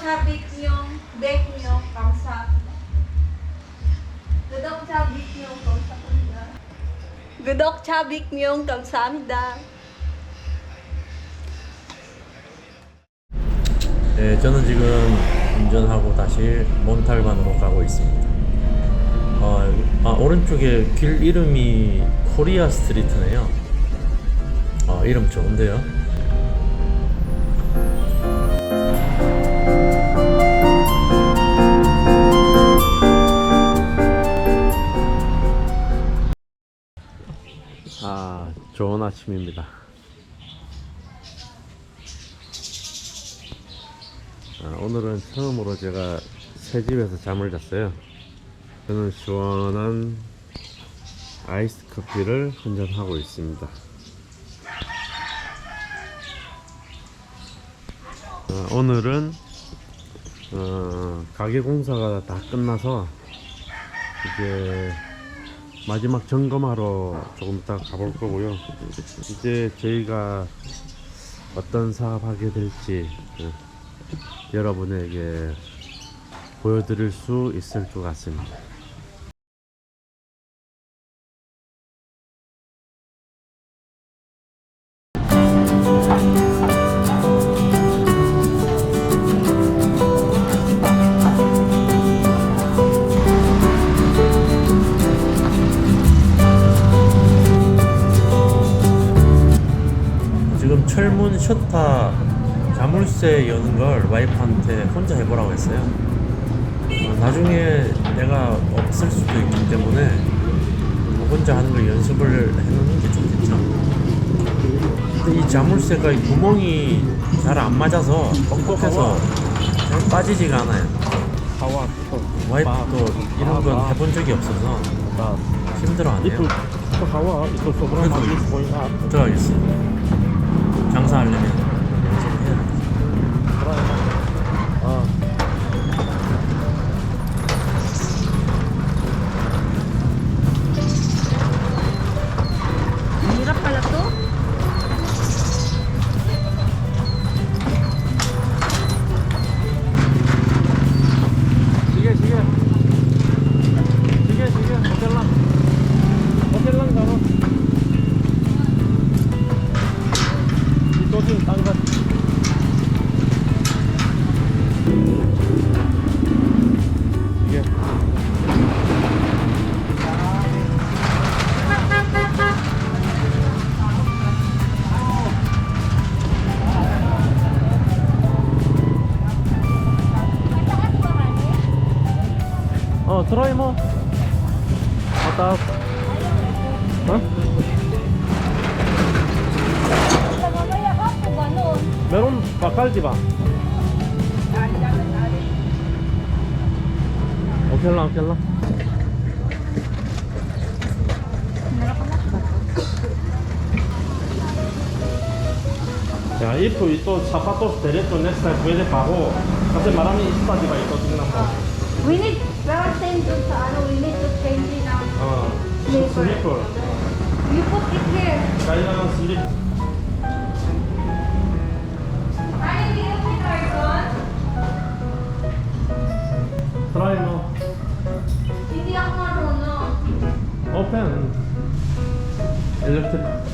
niyo kamsahamnida. Gudok sabit niyong kamsahamnida. Gudok sabit niyong kamsahamnida. 네, 저는 지금 운전하고 다시 몬탈반으로 가고 있습니다. 어, 아, 오른쪽에 길 이름이 코리아 스트리트네요. 어, 이름 좋은데요. 아침입니다. 아, 오늘은 처음으로 제가 새 집에서 잠을 잤어요. 저는 시원한 아이스 커피를 한 잔 하고 있습니다. 어, 오늘은 어, 가게 공사가 다 끝나서 이제 마지막 점검하러 조금 이따 가볼 거고요. 이제 저희가 어떤 사업 하게 될지 어, 여러분에게 보여드릴 수 있을 것 같습니다. 철문 셔터 자물쇠 여는 걸 와이프한테 혼자 해보라고 했어요. 어, 나중에 내가 없을 수도 있기 때문에 뭐 혼자 하는 걸 연습을 해놓는 게 좋겠죠. 근데 이 자물쇠가 이 구멍이 잘 안 맞아서 뻑뻑해서 잘 빠지지가 않아요. 와이프도 이런 건 해본 적이 없어서 힘들어하네요. up 어떡하겠어요. 장사하려면 okay lang okay lang Ya, itu itu zapatos derecho next time pwede bago. Kasi marami isa di ba ito tingnan mo. We need, Pero same dun sa ano, we need to change it now. Ah, Flavor. Slipper. You put it here. Kaya na lang slip. Try mo. Hindi ako marunong. Open. I left.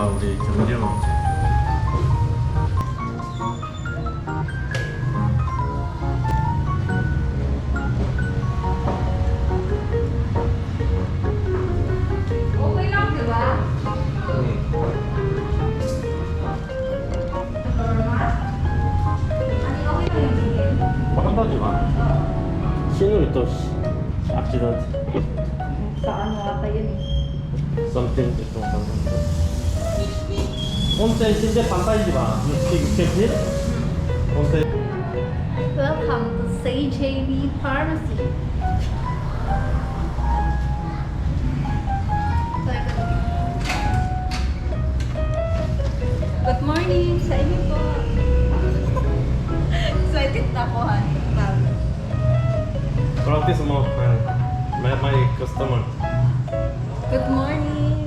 여기가 우리 di ba? Normal? Ano okay lang yung tingin? Maganda di ba? Sino ito? 본체 Welcome to CJB Pharmacy. Good morning sa inyo po. Excited na ako ha? Practice mo, customer. Good morning.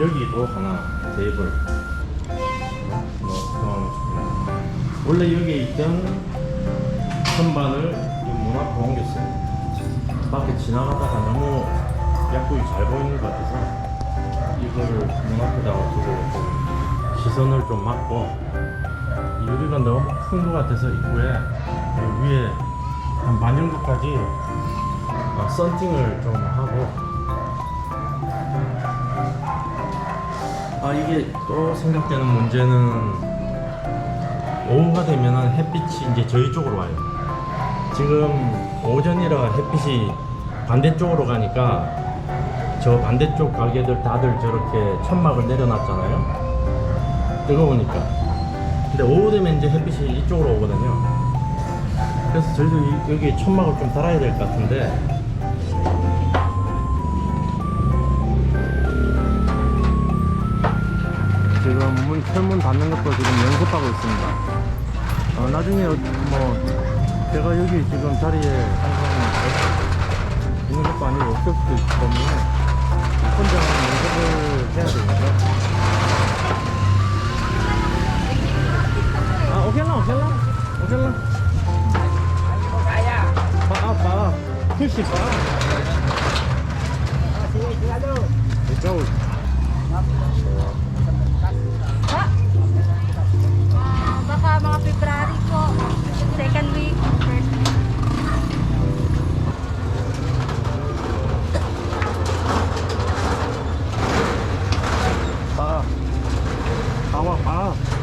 여기도 하나 테이블. 뭐, 그만. 원래 여기에 있던 선반을 이문 앞으로 옮겼어요. 밖에 지나가다가 너무 약국이 잘 보이는 것 같아서 이거를 문 앞에다가 두고 좀 시선을 좀 막고 유리가 너무 큰 것 같아서 입구에 이 위에 한 반 정도까지 어, 썬팅을 좀 하고. 아 이게 또 생각되는 문제는 오후가 되면은 햇빛이 이제 저희 쪽으로 와요. 지금 오전이라 햇빛이 반대쪽으로 가니까 저 반대쪽 가게들 다들 저렇게 천막을 내려놨잖아요. 뜨거우니까. 근데 오후 되면 이제 햇빛이 이쪽으로 오거든요. 그래서 저희도 이- 여기 천막을 좀 달아야 될 것 같은데. 지금 문, 철문 닫는 것도 지금 연습하고 있습니다. 어, 나중에 어- 뭐, 제가 여기 지금 자리에 항상 있는 것도 아니고 없을 수도 있기 때문에 혼자 연습을 해야 되니까. Lang. Okay lang. Paa, isip. Baka mga February ko. Second week. First week. Power, power.